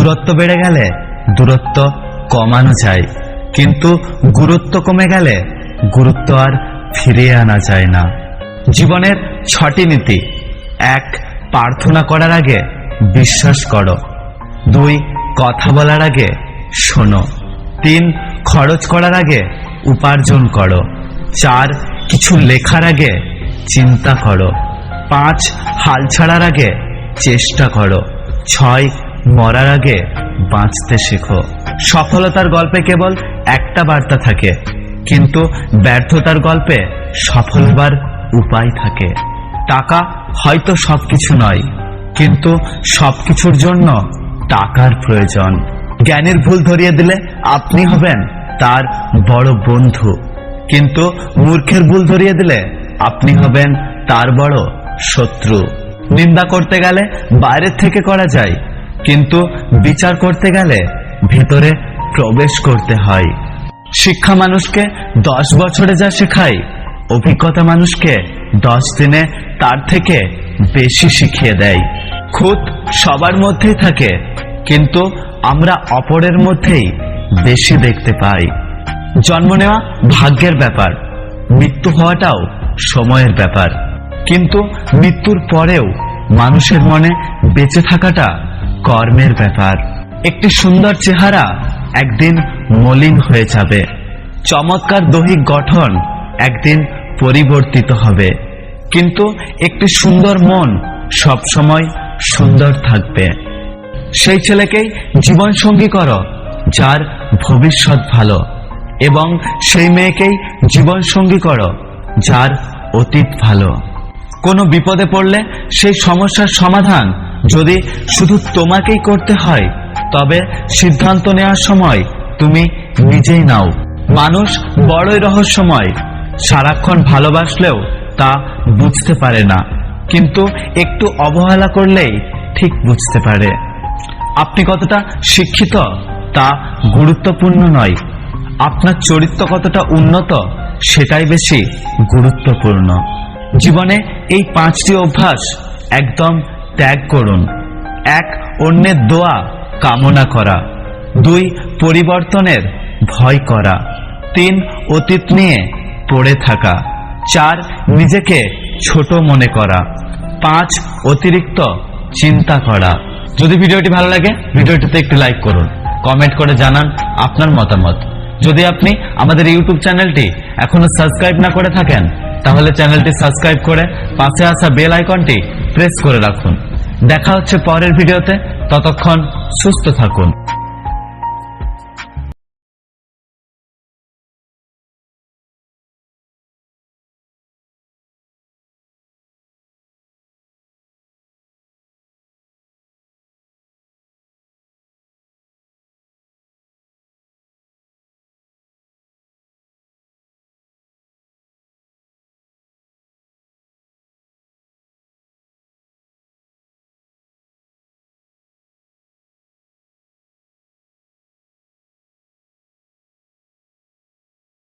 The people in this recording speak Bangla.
দূরত্ব বেড়ে গেলে দূরত্ব কমানো যায়। কিন্তু গুরুত্ব কমে গেলে গুরুত্ব আর ফিরিয়ে আনা যায় না। জীবনের ছটি নীতি। এক, প্রার্থনা করার আগে বিশ্বাস করো। দুই, কথা বলার আগে শোনো। তিন, খরচ করার আগে উপার্জন করো। চার, কিছু লেখার আগে চিন্তা করো। পাঁচ, হাল ছাড়ার আগে চেষ্টা করো। ছয় মরার আগে বাঁচতে শেখো। সফলতার গল্পে কেবল একটা বার্তা থাকে, কিন্তু ব্যর্থতার গল্পে সফল হবার উপায় থাকে। টাকা হয়তো সবকিছু নয়, কিন্তু সবকিছুর জন্য টাকার প্রয়োজন। জ্ঞানের ভুল ধরিয়ে দিলে আপনি হবেন তার বড় বন্ধু, কিন্তু মূর্খের ভুল ধরিয়ে দিলে আপনি হবেন তার বড় শত্রু। নিন্দা করতে গেলে বাইরের থেকে করা যায় কিন্তু বিচার করতে গেলে ভেতরে প্রবেশ করতে হয়। শিক্ষা মানুষকে দশ বছরে যা শেখায়, অভিজ্ঞতা মানুষকে দশ দিনে তার থেকে বেশি শিখিয়ে দেয়। খুদ সবার মধ্যেই থাকে, কিন্তু আমরা অপরের মধ্যেই বেশি দেখতে পাই। জন্ম নেওয়া ভাগ্যের ব্যাপার, মৃত্যু হওয়াটাও সময়ের ব্যাপার। কিন্তু মৃত্যুর পরেও মানুষের মনে বেঁচে থাকাটা কর্মের ব্যাপার। একটি সুন্দর চেহারা একদিন মলিন হয়ে যাবে। চমৎকার দৈহিক গঠন একদিন পরিবর্তিত হবে। কিন্তু একটি সুন্দর মন সবসময় সুন্দর থাকবে। সেই ছেলেকেই জীবন সঙ্গী করো, যার ভবিষ্যৎ ভালো। এবং সেই মেয়েকেই জীবন সঙ্গী করো, যার অতীত ভালো। কোনো বিপদে পড়লে সেই সমস্যার সমাধান যদি শুধু তোমাকেই করতে হয়, তবে সিদ্ধান্ত নেওয়ার সময় তুমি নিজেই নাও। মানুষ বড়ই রহস্যময়। সারাক্ষণ ভালোবাসলেও তা বুঝতে পারে না। কিন্তু একটু অবহেলা করলেই ঠিক বুঝতে পারে। আপনি কতটা শিক্ষিত, তা গুরুত্বপূর্ণ নয়। আপনার চরিত্র কতটা উন্নত, সেটাই বেশি গুরুত্বপূর্ণ। জীবনে এই পাঁচটি অভ্যাস একদম ত্যাগ করুন। এক, অন্যের দোয়া, কামনা করা। দুই, পরিবর্তনের ভয় করা। তিন, অতীত নিয়ে পড়ে থাকা। চার, নিজেকে ছোট মনে করা। পাঁচ, অতিরিক্ত চিন্তা করা। যদি ভিডিওটি ভালো লাগে, ভিডিওটিতে একটি লাইক করুন। কমেন্ট করে জানান আপনার মতামত। যদি আপনি আমাদের ইউটিউব চ্যানেলটি এখনও সাবস্ক্রাইব না করে থাকেন, তাহলে চ্যানেলটি সাবস্ক্রাইব করে পাশে আসা বেল আইকনটি প্রেস করে রাখুন। দেখা হচ্ছে পরের ভিডিওতে। ততক্ষণ সুস্থ থাকুন।